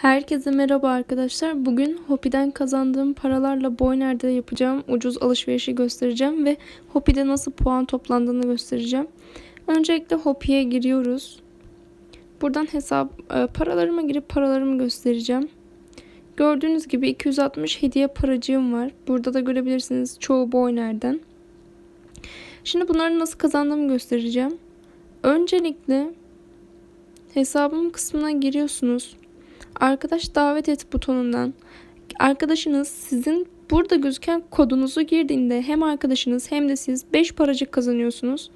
Herkese merhaba arkadaşlar. Bugün Hopi'den kazandığım paralarla Boyner'de yapacağım ucuz alışverişi göstereceğim ve Hopi'de nasıl puan toplandığını göstereceğim. Öncelikle Hopi'ye giriyoruz. Buradan hesap e, paralarıma girip paralarımı göstereceğim. Gördüğünüz gibi 260 hediye paracığım var. Burada da görebilirsiniz çoğu Boyner'den. Şimdi bunları nasıl kazandığımı göstereceğim. Öncelikle hesabım kısmına giriyorsunuz. Arkadaş davet et butonundan arkadaşınız sizin burada gözüken kodunuzu girdiğinde hem arkadaşınız hem de siz 5 paracık kazanıyorsunuz.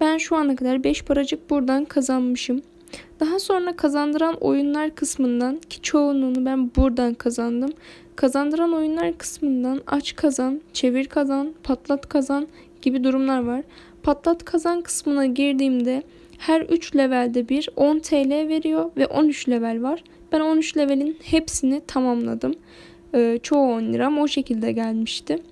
Ben şu ana kadar 5 paracık buradan kazanmışım. Daha sonra kazandıran oyunlar kısmından ki çoğunluğunu ben buradan kazandım. Kazandıran oyunlar kısmından aç kazan, çevir kazan, patlat kazan gibi durumlar var. Patlat kazan kısmına girdiğimde her 3 levelde bir 10 TL veriyor ve 13 level var. Ben 13 levelin hepsini tamamladım. Ee, çoğu 10 liram o şekilde gelmişti.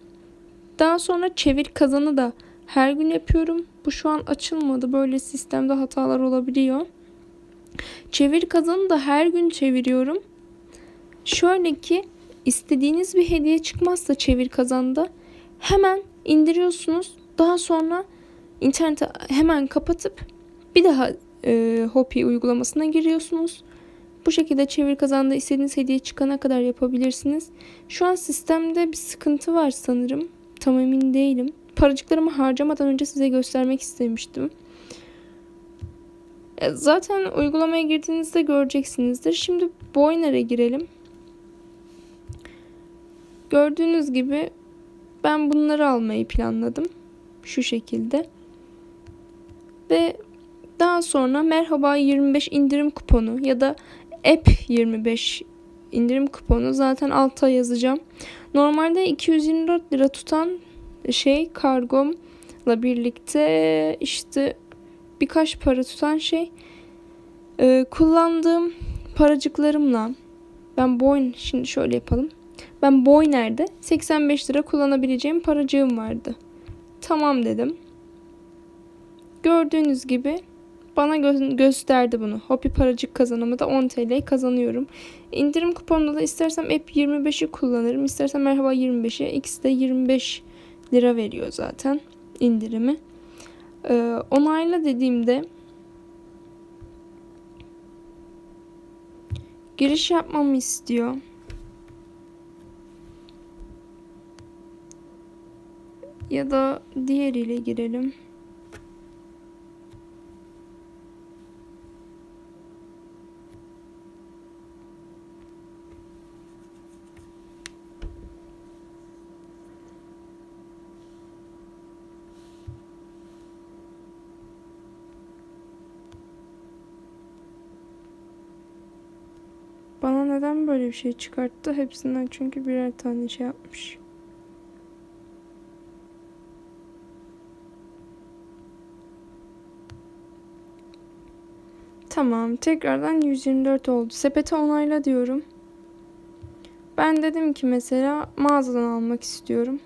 Daha sonra çevir kazanı da her gün yapıyorum. Bu şu an açılmadı. Böyle sistemde hatalar olabiliyor. Çevir kazanı da her gün çeviriyorum. Şöyle ki istediğiniz bir hediye çıkmazsa çevir kazanda hemen indiriyorsunuz. Daha sonra interneti hemen kapatıp bir daha e, Hopi uygulamasına giriyorsunuz. Bu şekilde çevir kazanda istediğiniz hediye çıkana kadar yapabilirsiniz. Şu an sistemde bir sıkıntı var sanırım. Tam emin değilim. Paracıklarımı harcamadan önce size göstermek istemiştim. E, Zaten uygulamaya girdiğinizde göreceksinizdir. Şimdi Boyner'e girelim. Gördüğünüz gibi ben bunları almayı planladım. Şu şekilde. Ve daha sonra merhaba 25 indirim kuponu ya da app 25 indirim kuponu zaten alta yazacağım. Normalde 224 lira tutan şey kargomla birlikte işte birkaç para tutan şey e, kullandığım paracıklarımla ben boyun şimdi şöyle yapalım. Ben Boyner'de 85 lira kullanabileceğim paracığım vardı. Tamam dedim. Gördüğünüz gibi bana gö- gösterdi bunu. Hopi paracık kazanımı da 10 TL kazanıyorum. İndirim kuponunda da istersem app 25'i kullanırım. İstersem merhaba 25'i. İkisi de 25 lira veriyor zaten indirimi. Ee, onayla dediğimde giriş yapmamı istiyor. Ya da diğeriyle girelim. Bana neden böyle bir şey çıkarttı? Hepsinden çünkü birer tane şey yapmış. Tamam, tekrardan 124 oldu. Sepete onayla diyorum. Ben dedim ki mesela mağazadan almak istiyorum.